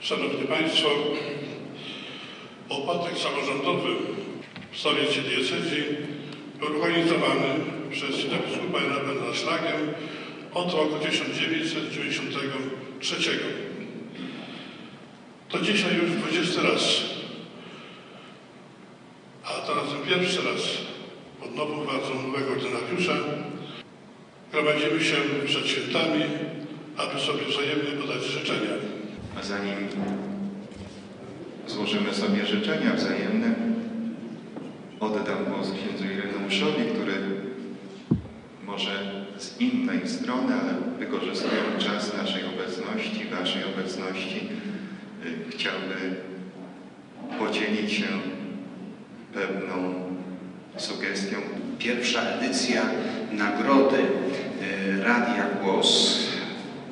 Szanowni Państwo, opłatek samorządowy w stolicy diecezji organizowany przez biskupa Jana Bena Szlagiem od roku 1993. To dzisiaj już 20 raz, a to razem pierwszy raz pod nową władzą nowego ordynariusza gromadzimy się przed świętami, aby sobie wzajemnie podać życzenia. A zanim złożymy sobie życzenia wzajemne, oddam głos księdzu Ireneuszowi, który może z innej strony, ale wykorzystując czas naszej obecności, waszej obecności, y, chciałby podzielić się pewną sugestią. Pierwsza edycja nagrody e, Radia Głos,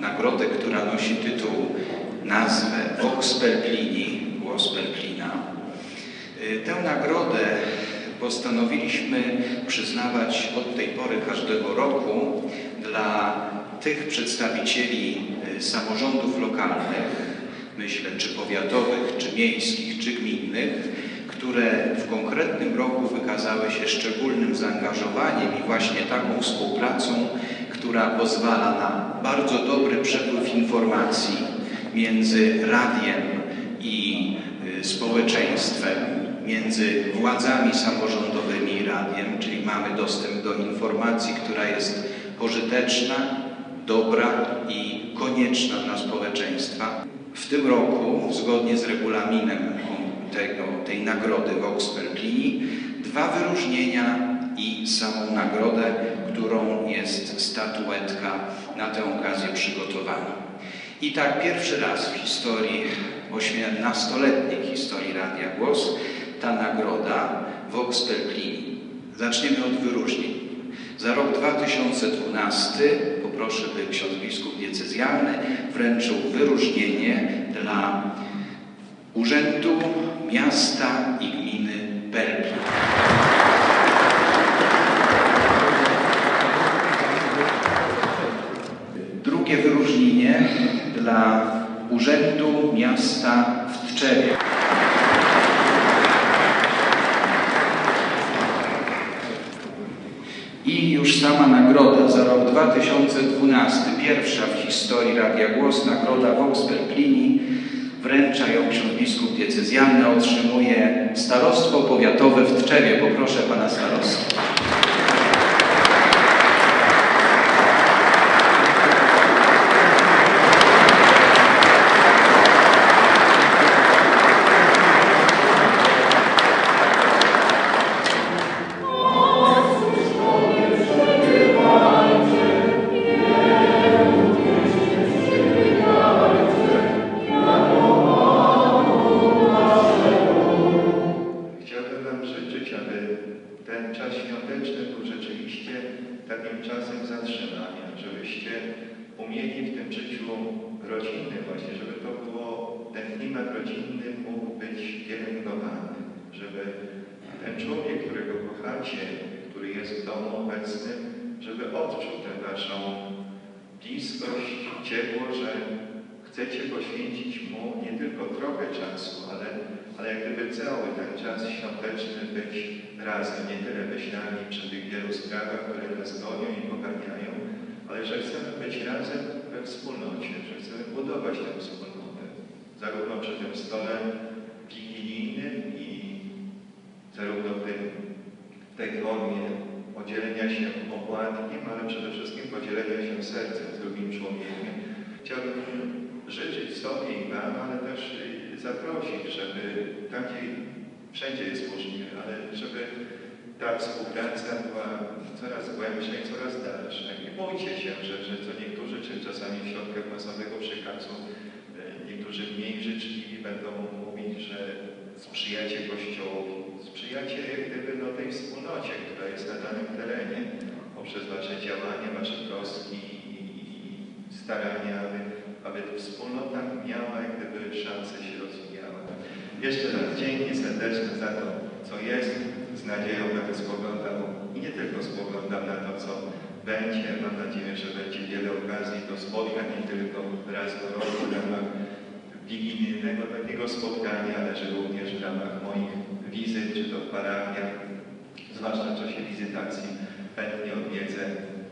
nagrodę, która nosi tytuł, nazwę Vox Perplini, Głos Perplina. E, Tę nagrodę postanowiliśmy przyznawać od tej pory każdego roku dla tych przedstawicieli e, samorządów lokalnych, myślę, czy powiatowych, czy miejskich, czy gminnych, które w konkretnym roku wykazały się szczególnym zaangażowaniem i właśnie taką współpracą, która pozwala na bardzo dobry przepływ informacji między radiem i y, społeczeństwem, między władzami samorządowymi i radiem, czyli mamy dostęp do informacji, która jest pożyteczna, dobra i konieczna dla społeczeństwa. W tym roku, zgodnie z regulaminem tego, tej nagrody Vox Perplini, dwa wyróżnienia i samą nagrodę, którą jest statuetka na tę okazję przygotowana. I tak pierwszy raz w historii, 18-letniej historii Radia Głos, ta nagroda Vox Perplini. Zaczniemy od wyróżnień. Za rok 2012 poproszę, by ksiądz biskup diecezjalny wręczył wyróżnienie dla Urzędu Miasta i Gminy Perplin. Drugie wyróżnienie dla Urzędu Miasta w Tczewie. I już sama nagroda za rok 2012, pierwsza w historii Radia Głos, nagroda Vox Perplini, wręcza ją ksiądz biskup diecezjalny, otrzymuje starostwo powiatowe w Tczewie. Poproszę pana starostwa. Ten czas świąteczny był rzeczywiście takim czasem zatrzymania, żebyście umieli w tym życiu rodzinnym właśnie, żeby to było, ten klimat rodzinny mógł być pielęgnowany, żeby ten człowiek, którego kochacie, który jest w domu obecnym, żeby odczuł tę Waszą bliskość, ciepło, że chcecie poświęcić Mu nie tylko trochę czasu, ale, ale jak gdyby cały ten czas świąteczny być razem, nie tyle myślami przy tych wielu sprawach, które nas gonią i poganiają, ale że chcemy być razem we wspólnocie, że chcemy budować tę wspólnotę, zarówno przy tym stole wigilijnym i zarówno w, tym, w tej formie podzielenia się opłatkiem, ale przede wszystkim podzielenia się sercem z drugim człowiekiem. Chciałbym sobie i Wam, ale też y, zaprosić, żeby tam, gdzie wszędzie jest możliwe, ale żeby ta współpraca była coraz głębsza i coraz dalsza. Nie bójcie się, że, że co niektórzy, czy czasami w środkach masowego przekazu, y, niektórzy mniej życzliwi będą mówić, że sprzyjacie Kościołowi, sprzyjacie jak gdyby no, tej wspólnocie, która jest na danym terenie, poprzez Wasze działania, Wasze troski i, i starania, aby, wspólnota miała jak gdyby szansę się rozwijała. Jeszcze raz dzięki serdeczne za to, co jest, z nadzieją będę spoglądał i nie tylko spoglądam na to, co będzie. Mam nadzieję, że będzie wiele okazji do spotkań, nie tylko raz do roku w ramach wigilijnych takiego spotkania, ale że również w ramach moich wizyt, czy to w parafiach, zwłaszcza w czasie wizytacji, chętnie odwiedzę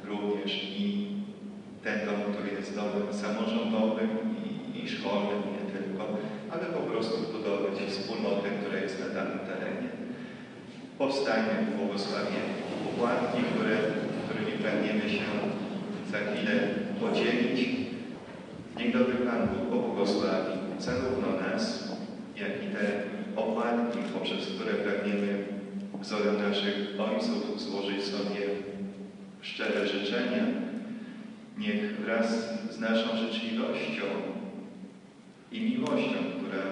również i ten dom, który jest domem samorządowym i, i szkolnym, nie tylko, ale po prostu budować wspólnotę, która jest na danym terenie. Powstajmy w błogosławieniu. Układki, które, którymi pragniemy się za chwilę podzielić. Niech dobry Pan Bóg pobłogosławi zarówno nas, jak i te opłatki, poprzez które pragniemy wzorem naszych ojców złożyć sobie szczere życzenia. Niech wraz z naszą życzliwością i miłością, która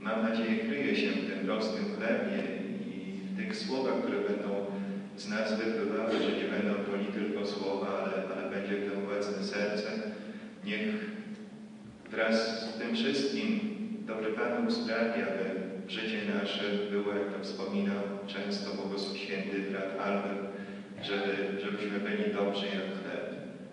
mam nadzieję kryje się w tym prostym chlebie i w tych słowach, które będą z nas wypływały, że nie będą to nie tylko słowa, ale, ale będzie w tym obecne serce. Niech wraz z tym wszystkim dobry Pan Bóg sprawi, aby życie nasze było, jak to wspominał często błogosław święty brat Albert, żeby, żebyśmy byli dobrzy jak chleb.